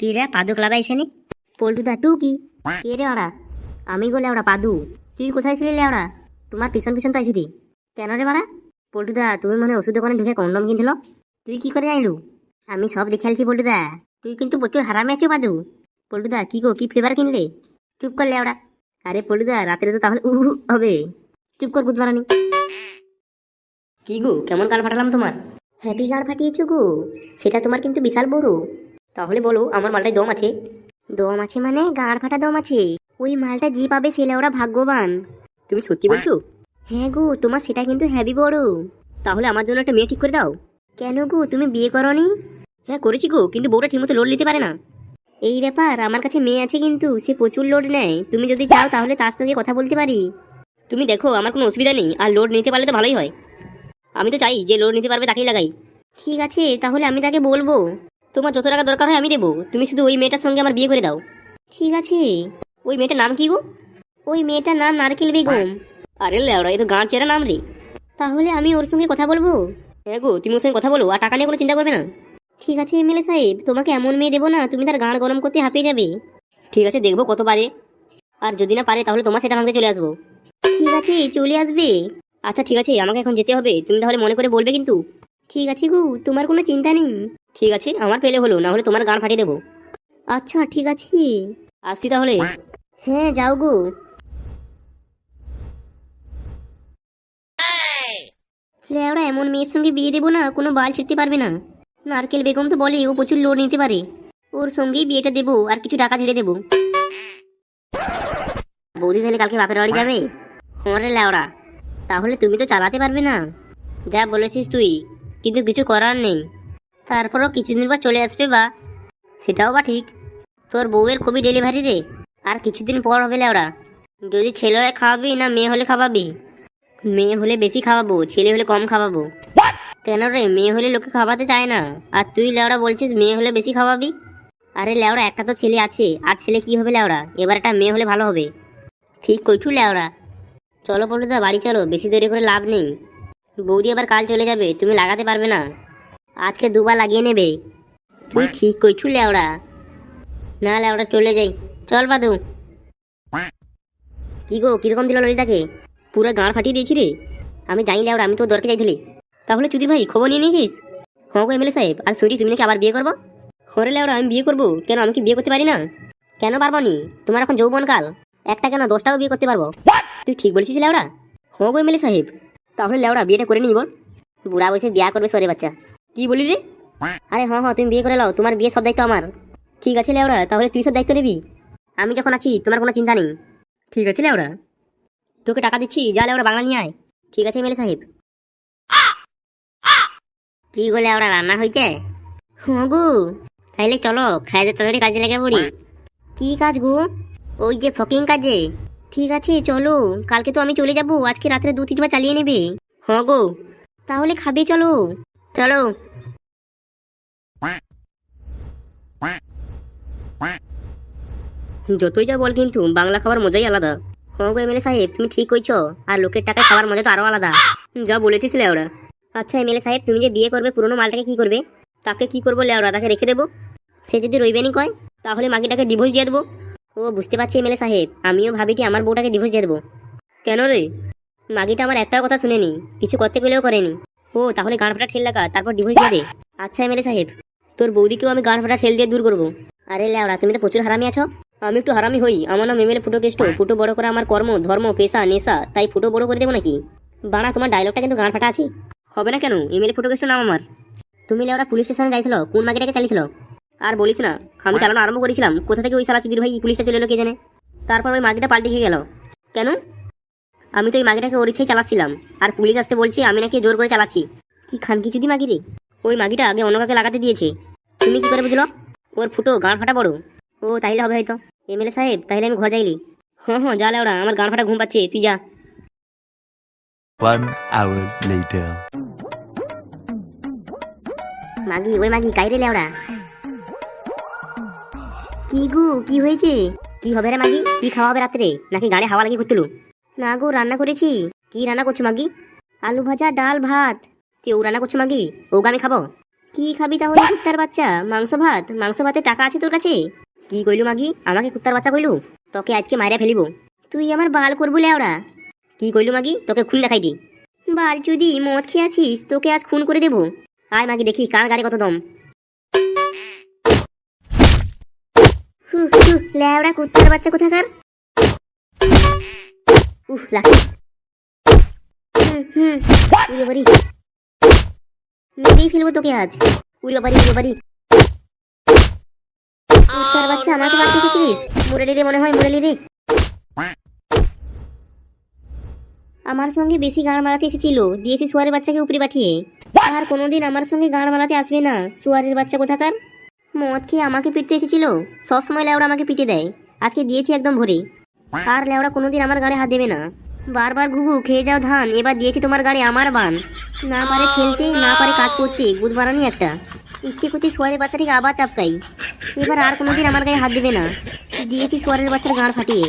কি রে পাদু ক্লাবে আইসেনি পল্টুদা টু কি? কে রে ওরা? আমি গো লেওড়া পাদু। তুই কোথায় ছিলি লেওড়া তোমার পিছন পিছন তো আইসিটি কেন রে বাড়া পল্টুদা, তুমি মনে ওষুধ দোকানে ঢুকে কন্ডম কিনছিল। তুই কি করে আইলু? আমি সব দেখে আলছি পল্টুদা। তুই কিন্তু প্রচুর হারামে আছো পাদু। পল্টুদা, কি গো, কি ফ্লেভার কিনলে? চুপ কর লেওড়া আরে পল্টুদা, রাত্রে তো তাহলে উহু হবে। চুপ কর বুধবারানি। কি গো, কেমন কাল ফাটালাম তোমার? হ্যাপি গাড় ফাটিয়েছো গো। সেটা তোমার কিন্তু বিশাল বড়। তাহলে বলো আমার মালটায় দম আছে। দম আছে মানে? গাড় ফাটা দম আছে? ওই মালটা যে পাবে সেলে ওরা ভাগ্যবান। তুমি সত্যি বলছো? হ্যাঁ গো তোমার সেটা কিন্তু হ্যাভি বড়। তাহলে আমার জন্য একটা মেয়ে ঠিক করে দাও। কেন গো তুমি বিয়ে করনি? হ্যাঁ করেছি গো কিন্তু বউটা ঠিকমতো লোড নিতে পারে না। এই ব্যাপার আমার কাছে মেয়ে আছে কিন্তু সে প্রচুর লোড নেয়। তুমি যদি চাও তাহলে তার সঙ্গে কথা বলতে পারি। তুমি দেখো আমার কোনো অসুবিধা নেই আর লোড নিতে পারলে তো ভালোই হয়। আমি তো চাই যে লোড নিতে পারবে তাকেই লাগাই। ঠিক আছে তাহলে আমি তাকে বলব। তোমার যত টাকা দরকার হয় আমি দেবো। তুমি শুধু ওই মেয়েটার সঙ্গে আমার বিয়ে করে দাও। ঠিক আছে। ওই মেয়েটার নাম কি গো? ওই মেয়েটার নাম নারকেল বেগম। আরে লেওড়া এ তো গাঁর চেরা নাম রে। তাহলে আমি ওর সঙ্গে কথা বলব? হ্যাঁ গো তুমি ওর সঙ্গে কথা বলো আর টাকা নিয়ে কোনো চিন্তা করবে না। ঠিক আছে এমএলএ সাহেব তোমাকে এমন মেয়ে দেবো না তুমি তার গাঁড় গরম করতে হাঁপিয়ে যাবে। ঠিক আছে দেখব কত পারে আর যদি না পারে তাহলে তোমার সেটা ভাঙতে চলে আসব। ঠিক আছে চলে আসবে। আচ্ছা ঠিক আছে আমাকে এখন যেতে হবে। তুমি তাহলে মনে করে বলবে কিন্তু। ঠিক আছে গো, তোমার কোনো চিন্তা নেই। ঠিক আছে, আমার পেলে হলো না হলে তোমার গান ফাটিয়ে দেবো। আচ্ছা ঠিক আছে। আসছি তাহলে। হ্যাঁ যাও গো। লেওড়া এমন মেয়ের সঙ্গে বিয়ে দেবো না, কোনো বাল ছিঁড়তে পারবে না। নারকেল বেগম তো বলে, ও প্রচুর লোড নিতে পারে। ওর সঙ্গেই বিয়েটা দেবো, আর কিছু টাকা ছেড়ে দেবো। বৌদি তাহলে কালকে বাপের বাড়ি যাবে? হরে লেওড়া। তাহলে তুমি তো চালাতে পারবে না। যা বলেছিস তুই। কিন্তু কিছু করার নেই। তারপরও কিছুদিন পর চলে আসবে বা? সেটাও বা ঠিক। তোর বউয়ের খুবই ডেলিভারি রে। আর কিছুদিন পর হবে লেওড়া। যদি ছেলে হলে খাওয়াবি না মেয়ে হলে খাওয়াবি? মেয়ে হলে বেশি খাওয়াবো ছেলে হলে কম খাওয়াবো। কেন রে? মেয়ে হলে লোকে খাওয়াতে চায় না। আর তুই লেওড়া বলছিস মেয়ে হলে বেশি খাওয়াবি? আরে লেওড়া একটা তো ছেলে আছে। আর ছেলে কি হবে লেওড়া? এবার একটা মেয়ে হলে ভালো হবে। ঠিক কইছু লেওড়া। চলো পল্টুদা বাড়ি চলো। বেশি দেরি করে লাভ নেই। বৌদি আবার কাল চলে যাবে তুমি লাগাতে পারবে না। আজকে দুবার লাগিয়ে নেবে। তুই ঠিক কইছু লেওড়া। না লেওড়া চলে যাই। চল বাদু। কি গো কীরকম দিল ললিতাকে? পুরো গাঁড় ফাটিয়ে দিয়েছি রে। আমি জানি লেওড়া আমি তো দরকে যাইছিলি তাহলে চুদির ভাই খবর নিয়ে নিয়েছিস? হ্যাঁ গো এমএলএ সাহেব আর সুইটি তুমি নাকি আবার বিয়ে করব? হরে লেওড়া আমি বিয়ে করব? কেন আমি কি বিয়ে করতে পারি না? কেন পারব নি? তোমার এখন যৌবন কাল একটা কেন দশটাও বিয়ে করতে পারব? তুই ঠিক বলছিস লেওড়া। হ্যাঁ গো এমএলএ সাহেব। তাহলে লেওড়া বিয়েটা করে নিব বুড়া বসে বিয়া করবে সরে বাচ্চা। কি বলি রে? আরে হ্যাঁ হ্যাঁ তুমি বিয়ে করে নাও তোমার বিয়ে সব দায়িত্ব আমার। ঠিক আছে লেওড়া তাহলে তুই সব দায়িত্ব নিবি। আমি যখন আছি তোমার কোনো চিন্তা নেই। ঠিক আছে লেওড়া তোকে টাকা দিচ্ছি যা লেওড়া বাংলা নিয়ে আয়। ঠিক আছে মেলে সাহেব। কি বলে ওরা রান্না হয়েছে? হ্যাঁ গো। তাইলে চলো খাইতে তাড়াতাড়ি কাজে লেগে পড়ি। কি কাজ গো? ওই যে ফকিং কাজে। ঠিক আছে, চলো। কালকে তো আমি চলে যাব। আজকে রাত্রে দু তিনবার চালিয়ে নেবে। হ্যাঁ গো। তাহলে খাবে, চলো। চলো। যতই যা বল কিন্তু, বাংলা খাবার মজাই আলাদা। হ্যাঁ গো এমএলএ সাহেব, তুমি ঠিক কইছো। আর লোকের টাকায় খাবার মজা তো আরও আলাদা। যা বলেছিস ওরা আচ্ছা এমএলএ সাহেব, তুমি যে বিয়ে করবে, পুরনো মালটাকে কি করবে? তাকে কি করব লেওরা? তাকে রেখে দেবো? সে যদি রইবেনি কয়? তাহলে মাগিটাকে ডিভোর্স দিয়ে দেবো। ও, বুঝতে পারছি এমএলএ সাহেব। আমিও ভাবি কি আমার বউটাকে ডিভোর্স দিয়ে দেবো। কেন রে? মাগিটা আমার একটাও কথা শুনেনি। কিছু করতে গেলেও করেনি। ও, তাহলে গাঁড় ফাটা ঠেল লাগা, তারপর ডিভোর্স দিয়ে দে। আচ্ছা এমএলএ সাহেব, তোর বৌদিকেও আমি গাঁড় ফাটা ঠেল দিয়ে দূর করব। আরে লেওরা তুমি তো প্রচুর হারামি আছো। আমি একটু হারামি হই। আমার নাম এমএলএ ফুটো কেষ্ট। ফুটো বড় করা আমার কর্ম, ধর্ম, পেশা, নেশা, তাই ফুটো বড় করে দেবো নাকি? বাড়া, তোমার ডায়লগটা কিন্তু গাঁড় ফাটা আছে। হবে না কেন? এমএলএ ফুটো কেষ্ট নাম আমার। তুমি লেওরা পুলিশ স্টেশনে যাইছিল কোন মাগিটাকে চালিয়েছিল আর বলিস না আমি চালানো আরম্ভ করেছিলাম। কোথা থেকে ওই সালা চুদির ভাই পুলিশটা চলে এলো কে জানে? তারপর ওই মাগিটা পাল্টে খেয়ে গেল। কেন? আমি তো ওই মাগিটাকে ওর ইচ্ছেই চালাচ্ছিলাম। আর পুলিশ আসতে বলছে আমি নাকি জোর করে চালাচ্ছি। কি খানকি চুদি মাগি রে? ওই মাগিটা আগে অন্য কাকে লাগাতে দিয়েছে। তুমি কি করে বুঝলো? ওর ফুটো গান ফাটা বড়। ও তাইলে হবে হয়তো। এমএলএ সাহেব তাহলে আমি ঘর যাইলি। হ্যাঁ হ্যাঁ যা লেওড়া আমার গান ফাটা ঘুম পাচ্ছে তুই যা। One hour later. মাগি ওই মাগি কাইরে লেওড়া? কি গো, কি হয়েছে? কি হবে রে মাগি? কি খাওয়া হবে রাত্রে? নাকি গাড়ি হাওয়া লাগিয়ে ঘুরতুলু? না গো, রান্না করেছি। কি রান্না করছ মাগি? আলু ভাজা, ডাল ভাত। কেউ রান্না করছ মাগি? ওগো, আমি খাব। কি খাবি তাহলে, কুত্তার বাচ্চা? মাংস ভাত? মাংস ভাতে টাকা আছে তোর কাছে? কি কইলু মাগি? আমাকে কুত্তার বাচ্চা কইলু? তোকে আজকে মাইরা ফেলিব। তুই আমার বাল করব লেওড়া। কি কইলু মাগি? তোকে খুন দেখাই দি। বাল যদি মদ খেয়ে আছিস, তোকে আজ খুন করে দেবো। আয় মাগি, দেখি কার গাড়ি কত দম। হু, লেওড়া কুত্তার বাচ্চা কোথাকার? উহ লাগছে হুম উড়ে বাড়ি। তোকে আজ। বাড়ি বাচ্চা আমাকে মনে হয় রে। আমার সঙ্গে বেশি গাড় মারাতে এসেছিল। দিয়েছি সোয়ারের বাচ্চাকে উপরে পাঠিয়ে। আর কোনোদিন আমার সঙ্গে গাড় মারাতে আসবে না। সোয়ারের বাচ্চা কোথাকার? মদ খেয়ে আমাকে পিটতে এসেছিল। সবসময় লেওড়া আমাকে পিটে দেয়। আজকে দিয়েছি একদম ভরে। আর লেওড়া কোনোদিন আমার গাড়ি হাত দেবে না। বারবার ঘুঘু, খেয়ে যাও ধান, এবার দিয়েছি তোমার গাড়ি আমার বান। না পারে খেলতে, না পারে কাজ করতে গুদ বাড়ানি একটা। ইচ্ছে করতে সোয়ারের বাচ্চাটিকে আবার চাপকাই। এবার আর কোনোদিন আমার গায়ে হাত দেবে না। দিয়েছি সোয়ারের বাচ্চার গাঁড় ফাটিয়ে।